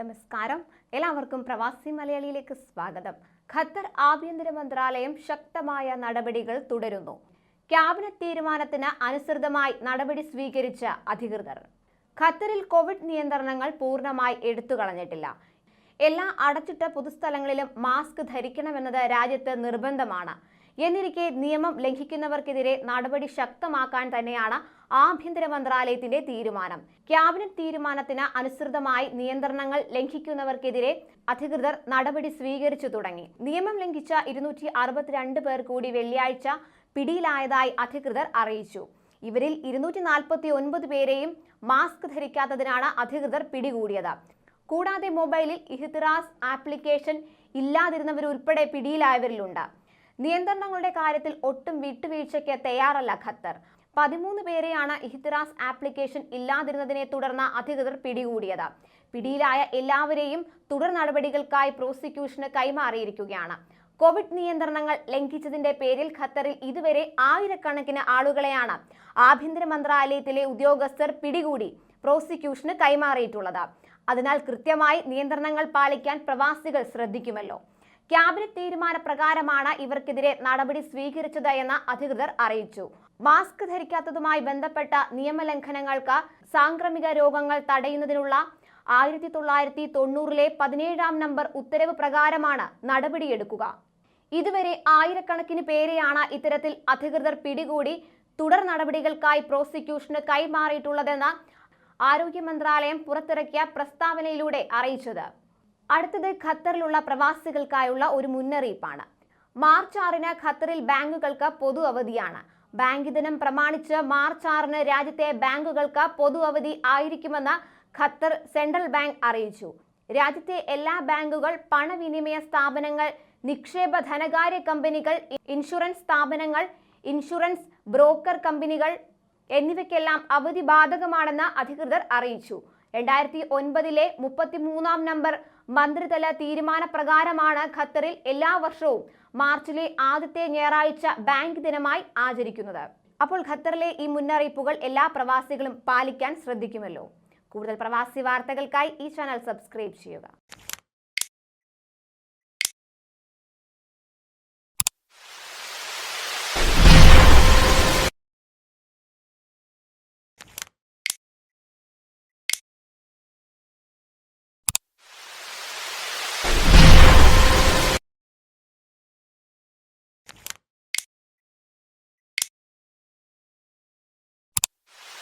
നമസ്കാരം. എല്ലാവർക്കും പ്രവാസി മലയാളിയിലേക്ക് സ്വാഗതം. ഖത്തർ ആഭ്യന്തര മന്ത്രാലയം ശക്തമായ നടപടികൾ തുടരുന്നു. ക്യാബിനറ്റ് തീരുമാനത്തിന് അനുസൃതമായി നടപടി സ്വീകരിച്ച അധികൃതർ. ഖത്തറിൽ കോവിഡ് നിയന്ത്രണങ്ങൾ പൂർണമായി എടുത്തു കളഞ്ഞിട്ടില്ല എല്ലാ അടച്ചിട്ട പൊതുസ്ഥലങ്ങളിലും മാസ്ക് ധരിക്കണമെന്നത് രാജ്യത്ത് നിർബന്ധമാണ്. എന്നിരിക്കെ നിയമം ലംഘിക്കുന്നവർക്കെതിരെ നടപടി ശക്തമാക്കാൻ തന്നെയാണ് ആഭ്യന്തര മന്ത്രാലയത്തിന്റെ തീരുമാനം. ക്യാബിനറ്റ് തീരുമാനത്തിന് അനുസൃതമായി നിയന്ത്രണങ്ങൾ ലംഘിക്കുന്നവർക്കെതിരെ അധികൃതർ നടപടി സ്വീകരിച്ചു തുടങ്ങി. നിയമം ലംഘിച്ച ഇരുന്നൂറ്റി അറുപത്തിരണ്ട് പേർ കൂടി വെള്ളിയാഴ്ച പിടിയിലായതായി അധികൃതർ അറിയിച്ചു. ഇവരിൽ ഇരുന്നൂറ്റി നാൽപ്പത്തി ഒൻപത് പേരെയും മാസ്ക് ധരിക്കാത്തതിനാണ് അധികൃതർ പിടികൂടിയത്. കൂടാതെ മൊബൈലിൽ ഇഹിത്രാസ് ആപ്ലിക്കേഷൻ ഇല്ലാതിരുന്നവരുൾപ്പെടെ പിടിയിലായവരിലുണ്ട്. നിയന്ത്രണങ്ങളുടെ കാര്യത്തിൽ ഒട്ടും വിട്ടുവീഴ്ചയ്ക്ക് തയ്യാറല്ല ഖത്തർ. പതിമൂന്ന് പേരെയാണ് ഇഹ്തിറാസ് ആപ്ലിക്കേഷൻ ഇല്ലാതിരുന്നതിനെ തുടർന്ന് അധികൃതർ പിടികൂടിയത്. പിടിയിലായ എല്ലാവരെയും തുടർ നടപടികൾക്കായി പ്രോസിക്യൂഷന് കൈമാറിയിരിക്കുകയാണ്. കോവിഡ് നിയന്ത്രണങ്ങൾ ലംഘിച്ചതിന്റെ പേരിൽ ഖത്തറിൽ ഇതുവരെ ആയിരക്കണക്കിന് ആളുകളെയാണ് ആഭ്യന്തര മന്ത്രാലയത്തിലെ ഉദ്യോഗസ്ഥർ പിടികൂടി പ്രോസിക്യൂഷന് കൈമാറിയിട്ടുള്ളത്. അതിനാൽ കൃത്യമായി നിയന്ത്രണങ്ങൾ പാലിക്കാൻ പ്രവാസികൾ ശ്രദ്ധിക്കുമല്ലോ. ക്യാബിനറ്റ് തീരുമാന പ്രകാരമാണ് ഇവർക്കെതിരെ നടപടി സ്വീകരിച്ചത് എന്ന് അധികൃതർ അറിയിച്ചു. മാസ്ക് ധരിക്കാത്തതുമായി ബന്ധപ്പെട്ട നിയമലംഘനങ്ങൾക്ക് സാംക്രമിക രോഗങ്ങൾ തടയുന്നതിനുള്ള ആയിരത്തി തൊള്ളായിരത്തി തൊണ്ണൂറിലെ പതിനേഴാം നമ്പർ ഉത്തരവ് പ്രകാരമാണ് നടപടിയെടുക്കുക. ഇതുവരെ ആയിരക്കണക്കിന് പേരെയാണ് ഇത്തരത്തിൽ അധികൃതർ പിടികൂടി തുടർ നടപടികൾക്കായി പ്രോസിക്യൂഷന് കൈമാറിയിട്ടുള്ളതെന്ന് ആരോഗ്യ മന്ത്രാലയം പുറത്തിറക്കിയ പ്രസ്താവനയിലൂടെ അറിയിച്ചത്. അടുത്തത് ഖത്തറിലുള്ള പ്രവാസികൾക്കായുള്ള ഒരു മുന്നറിയിപ്പാണ്. മാർച്ച് ആറിന് ഖത്തറിൽ ബാങ്കുകൾക്ക് പൊതു അവധിയാണ്. ബാങ്ക് ദിനം പ്രമാണിച്ച് മാർച്ച് ആറിന് രാജ്യത്തെ ബാങ്കുകൾക്ക് പൊതു അവധി ആയിരിക്കുമെന്ന് ഖത്തർ സെൻട്രൽ ബാങ്ക് അറിയിച്ചു. രാജ്യത്തെ എല്ലാ ബാങ്കുകൾ പണവിനിമയ സ്ഥാപനങ്ങൾ നിക്ഷേപ ധനകാര്യ കമ്പനികൾ ഇൻഷുറൻസ് സ്ഥാപനങ്ങൾ ഇൻഷുറൻസ് ബ്രോക്കർ കമ്പനികൾ എന്നിവയ്ക്കെല്ലാം അവധി ബാധകമാണെന്ന് അധികൃതർ അറിയിച്ചു. രണ്ടായിരത്തി ഒൻപതിലെ മുപ്പത്തിമൂന്നാം നമ്പർ മന്ത്രിതല തീരുമാനപ്രകാരമാണ് ഖത്തറിൽ എല്ലാ വർഷവും മാർച്ചിലെ ആദ്യത്തെ ഞായറാഴ്ച ബാങ്ക് ദിനമായി ആചരിക്കുന്നത്. അപ്പോൾ ഖത്തറിലെ ഈ മുന്നറിയിപ്പുകൾ എല്ലാ പ്രവാസികളും പാലിക്കാൻ ശ്രദ്ധിക്കുമല്ലോ. കൂടുതൽ പ്രവാസി വാർത്തകൾക്കായി ഈ ചാനൽ സബ്സ്ക്രൈബ് ചെയ്യുക.